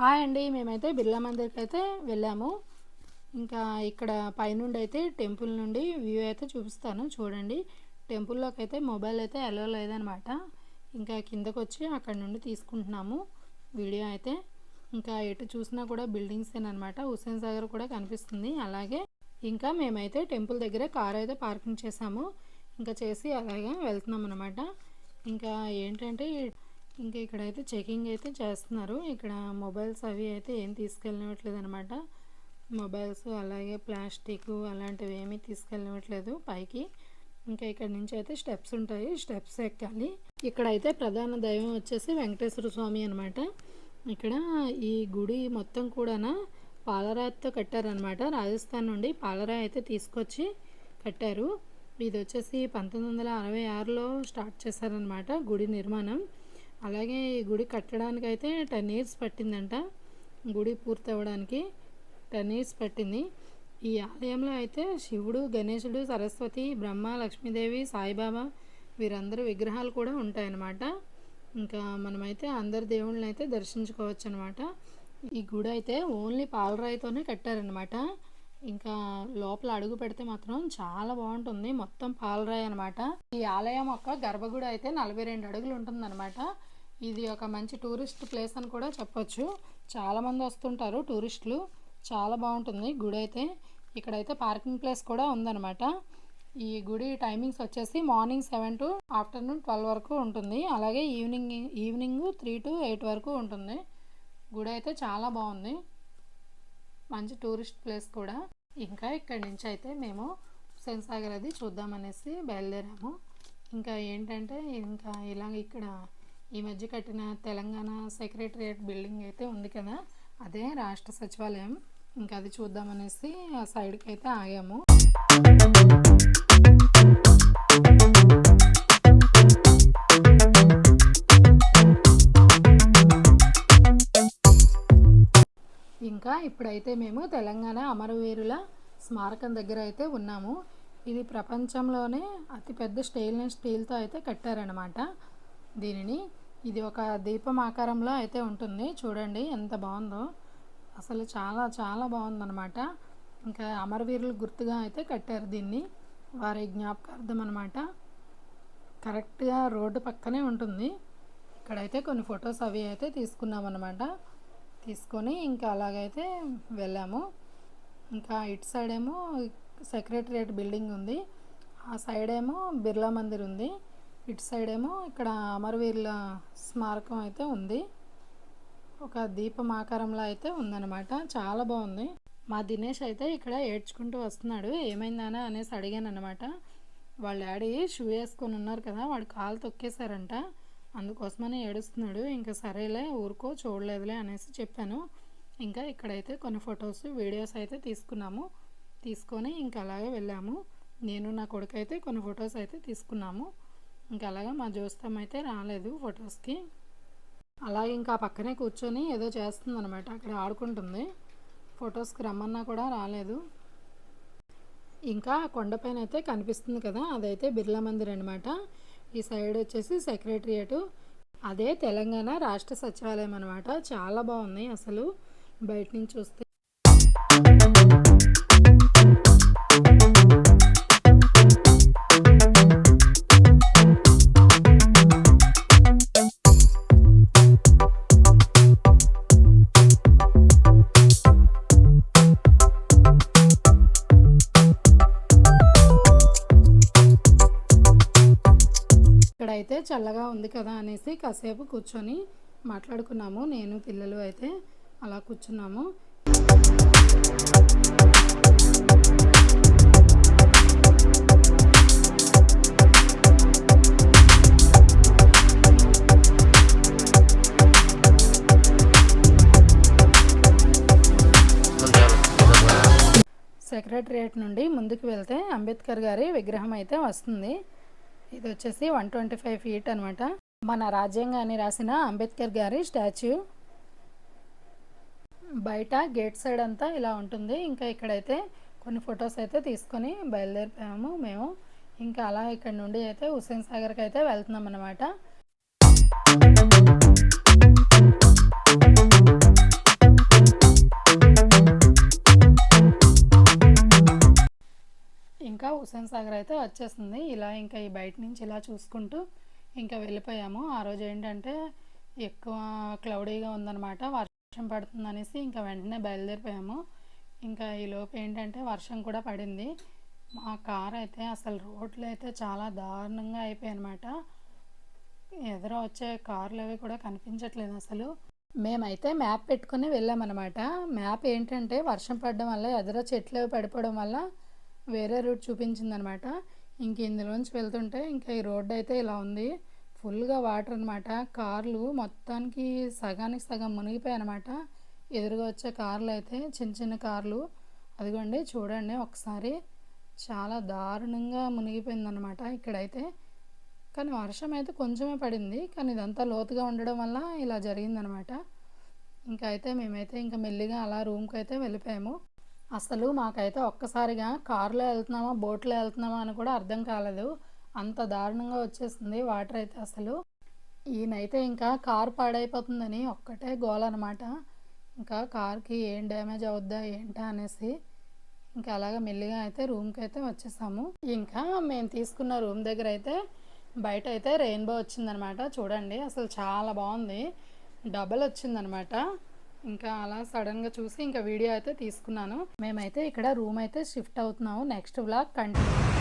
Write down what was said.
Hi అండి మేమైతే బిర్లా మందిర్కి అయితే వెళ్ళాము. ఇంకా ఇక్కడ పైనుండి అయితే టెంపుల్ నుండి వ్యూ అయితే చూపిస్తాను చూడండి. టెంపుల్లోకి అయితే మొబైల్ అయితే ఎలో లేదనమాట. ఇంకా కిందకు వచ్చి అక్కడ నుండి తీసుకుంటున్నాము వీడియో అయితే. ఇంకా ఎటు చూసినా కూడా బిల్డింగ్స్ అనమాట హుస్సేన్ సాగర్ కూడా కనిపిస్తుంది. అలాగే ఇంకా మేమైతే టెంపుల్ దగ్గర కార్ అయితే పార్కింగ్ చేసాము. ఇంకా చేసి అలాగే వెళ్తున్నాం అనమాట ఇంకా ఏంటంటే ఇంకా ఇక్కడైతే చెకింగ్ అయితే చేస్తున్నారు. ఇక్కడ మొబైల్స్ అవి అయితే ఏం తీసుకెళ్ళనివ్వట్లేదు అనమాట మొబైల్స్ అలాగే ప్లాస్టిక్ అలాంటివి ఏమీ తీసుకెళ్ళనివ్వట్లేదు పైకి. ఇంకా ఇక్కడ నుంచి అయితే స్టెప్స్ ఉంటాయి. స్టెప్స్ ఎక్కాలి. ఇక్కడైతే ప్రధాన దైవం వచ్చేసి వెంకటేశ్వర స్వామి అనమాట ఇక్కడ ఈ గుడి మొత్తం కూడా పాలరాయితో కట్టారనమాట రాజస్థాన్ నుండి పాలరాయి అయితే తీసుకొచ్చి కట్టారు. ఇది వచ్చేసి పంతొమ్మిది వందల అరవై ఆరులో స్టార్ట్ చేశారనమాట గుడి నిర్మాణం. అలాగే ఈ గుడి కట్టడానికి అయితే టెన్ ఇయర్స్ పట్టిందంట. గుడి పూర్తి అవ్వడానికి టెన్ ఇయర్స్ పట్టింది. ఈ ఆలయంలో అయితే శివుడు గణేశుడు సరస్వతి బ్రహ్మ లక్ష్మీదేవి సాయిబాబా వీరందరూ విగ్రహాలు కూడా ఉంటాయన్నమాట. ఇంకా మనమైతే అందరి దేవుళ్ళని అయితే దర్శించుకోవచ్చు అనమాట ఈ గుడి అయితే ఓన్లీ పాలరాయితోనే కట్టారనమాట ఇంకా లోపల అడుగు పెడితే మాత్రం చాలా బాగుంటుంది. మొత్తం పాలరాయి అనమాట ఈ ఆలయం యొక్క గర్భగుడి అయితే నలభై రెండు అడుగులు ఉంటుందన్నమాట. ఇది ఒక మంచి టూరిస్ట్ ప్లేస్ అని కూడా చెప్పొచ్చు. చాలామంది వస్తుంటారు టూరిస్టులు. చాలా బాగుంటుంది గుడి అయితే. ఇక్కడైతే పార్కింగ్ ప్లేస్ కూడా ఉందన్నమాట. ఈ గుడి టైమింగ్స్ వచ్చేసి morning seven to afternoon twelve వరకు ఉంటుంది. అలాగే evening evening three to eight వరకు ఉంటుంది. గుడి అయితే చాలా బాగుంది. మంచి టూరిస్ట్ ప్లేస్ కూడా. ఇంకా ఇక్కడి నుంచి అయితే మేము హుస్సేన్ సాగర్ అది చూద్దామనేసి బయలుదేరాము. ఇంకా ఏంటంటే ఇంకా ఇలా ఇక్కడ ఈ మధ్య కట్టిన తెలంగాణ సెక్రటరియట్ బిల్డింగ్ అయితే ఉంది కదా అదే రాష్ట్ర సచివాలయం. ఇంకా అది చూద్దామనేసి ఆ సైడ్కి అయితే ఆగాము. ఇంకా ఇప్పుడైతే మేము తెలంగాణ అమరవీరుల స్మారకం దగ్గర అయితే ఉన్నాము. ఇది ప్రపంచంలోనే అతిపెద్ద స్టెయిన్లెస్ స్టీల్తో అయితే కట్టారనమాట దీనిని ఇది ఒక దీపం ఆకారంలో అయితే ఉంటుంది. చూడండి ఎంత బాగుందో. అసలు చాలా చాలా బాగుందన్నమాట. ఇంకా అమరవీరులు గుర్తుగా అయితే కట్టారు దీన్ని. వారి జ్ఞాపకార్థం అనమాట కరెక్ట్గా రోడ్డు పక్కనే ఉంటుంది. ఇక్కడైతే కొన్ని ఫొటోస్ అవి అయితే తీసుకున్నాం అనమాట తీసుకొని ఇంకా అలాగైతే వెళ్ళాము. ఇంకా ఇటు సైడ్ ఏమో సెక్రటరియట్ బిల్డింగ్ ఉంది. ఆ సైడ్ ఏమో బిర్లా మందిర్ ఉంది. ఇటు సైడ్ ఏమో ఇక్కడ అమరవీరుల స్మారకం అయితే ఉంది. ఒక దీపం ఆకారంలో అయితే ఉందన్నమాట. చాలా బాగుంది. మా దినేష్ అయితే ఇక్కడ ఏడ్చుకుంటూ వస్తున్నాడు. ఏమైందానా అనేసి అడిగాను అనమాట వాళ్ళ డాడీ షూ వేసుకొని ఉన్నారు కదా వాడు కాలు తొక్కేశారంట. అందుకోసమని ఏడుస్తున్నాడు. ఇంకా సరేలే ఊరుకో చూడలేదులే అనేసి చెప్పాను. ఇంకా ఇక్కడైతే కొన్ని ఫొటోస్ వీడియోస్ అయితే తీసుకున్నాము. తీసుకొని ఇంకా అలాగే వెళ్ళాము. నేను నా కొడుకు అయితే కొన్ని ఫొటోస్ అయితే తీసుకున్నాము. ఇంకా అలాగా మా జోస్తం అయితే రాలేదు ఫొటోస్కి. అలాగే ఇంకా పక్కనే కూర్చొని ఏదో చేస్తుంది అనమాట అక్కడ ఆడుకుంటుంది. ఫొటోస్కి రమ్మన్నా కూడా రాలేదు. ఇంకా కొండపైన అయితే కనిపిస్తుంది కదా అదైతే బిర్లా మందిర్ అనమాట ఈ సైడ్ వచ్చేసి సెక్రటరియట్. అదే తెలంగాణ రాష్ట్ర సచివాలయం అనమాట చాలా బాగున్నాయి అసలు. బయట నుంచి చూస్తే ఇక్కడైతే చల్లగా ఉంది కదా అనేసి కాసేపు కూర్చొని మాట్లాడుకున్నాము. నేను పిల్లలు అయితే అలా కూర్చున్నాము. సెక్రటరియట్ నుండి ముందుకు వెళ్తే అంబేద్కర్ గారి విగ్రహం అయితే వస్తుంది. ఇది వచ్చేసి వన్ ట్వంటీ ఫైవ్ ఫీట్ అనమాట మన రాజ్యాంగాన్ని రాసిన అంబేద్కర్ గారి స్టాచ్యూ. బయట గేట్ సైడ్ అంతా ఇలా ఉంటుంది. ఇంకా ఇక్కడైతే కొన్ని ఫొటోస్ అయితే తీసుకొని బయలుదేరిపోయాము మేము. ఇంకా అలా ఇక్కడ నుండి అయితే హుస్సేన్ సాగర్కి అయితే వెళ్తున్నాం అనమాట అయితే వచ్చేస్తుంది ఇలా ఇంకా ఈ బయట నుంచి ఇలా చూసుకుంటూ ఇంకా వెళ్ళిపోయాము. ఆ రోజు ఏంటంటే ఎక్కువ క్లౌడీగా ఉందన్నమాట. వర్షం పడుతుంది అనేసి ఇంకా వెంటనే బయలుదేరిపోయాము. ఇంకా ఈ లోపు ఏంటంటే వర్షం కూడా పడింది. మా కార్ అయితే అసలు రోడ్లు అయితే చాలా దారుణంగా అయిపోయాయి అనమాట ఎదురు వచ్చే కార్లు అవి కూడా కనిపించట్లేదు అసలు. మేమైతే మ్యాప్ పెట్టుకుని వెళ్ళామన్నమాట. మ్యాప్ ఏంటంటే వర్షం పడడం వల్ల ఎదురు చెట్లు అవి పడిపోవడం వల్ల వేరే రూట్ చూపించిందనమాట. ఇంక ఇందులోంచి వెళ్తుంటే ఇంకా ఈ రోడ్డు అయితే ఇలా ఉంది. ఫుల్గా వాటర్ అనమాట కార్లు మొత్తానికి సగానికి సగం మునిగిపోయాయి అనమాట ఎదురుగా వచ్చే కార్లు అయితే చిన్న చిన్న కార్లు. అదిగోండి చూడండి ఒకసారి. చాలా దారుణంగా మునిగిపోయిందనమాట ఇక్కడైతే. కానీ వర్షం అయితే కొంచెమే పడింది. కానీ ఇదంతా లోతుగా ఉండడం వల్ల ఇలా జరిగిందనమాట ఇంకా అయితే మేమైతే ఇంకా మెల్లిగా అలా రూమ్కి అయితే వెళ్ళిపోయాము. అసలు మాకైతే ఒక్కసారిగా కారులో వెళ్తున్నామా బోట్లో వెళ్తున్నామా అని కూడా అర్థం కాలేదు. అంత దారుణంగా వచ్చేసింది వాటర్ అయితే అసలు. ఈయనైతే ఇంకా కారు పాడైపోతుందని ఒక్కటే గోల్ అనమాట ఇంకా కార్కి ఏం డ్యామేజ్ అవుద్దా ఏంటా అనేసి ఇంకా అలాగా మెల్లిగా అయితే రూమ్కి అయితే వచ్చేసాము. ఇంకా మేము తీసుకున్న రూమ్ దగ్గర అయితే బయట అయితే రెయిన్బో వచ్చిందనమాట చూడండి అసలు చాలా బాగుంది. డబల్ వచ్చిందనమాట ఇంకా అలా సడన్గా చూసి ఇంకా వీడియో అయితే తీసుకున్నాను. మేమైతే ఇక్కడ రూమ్ అయితే షిఫ్ట్ అవుతున్నాము. Next blog continue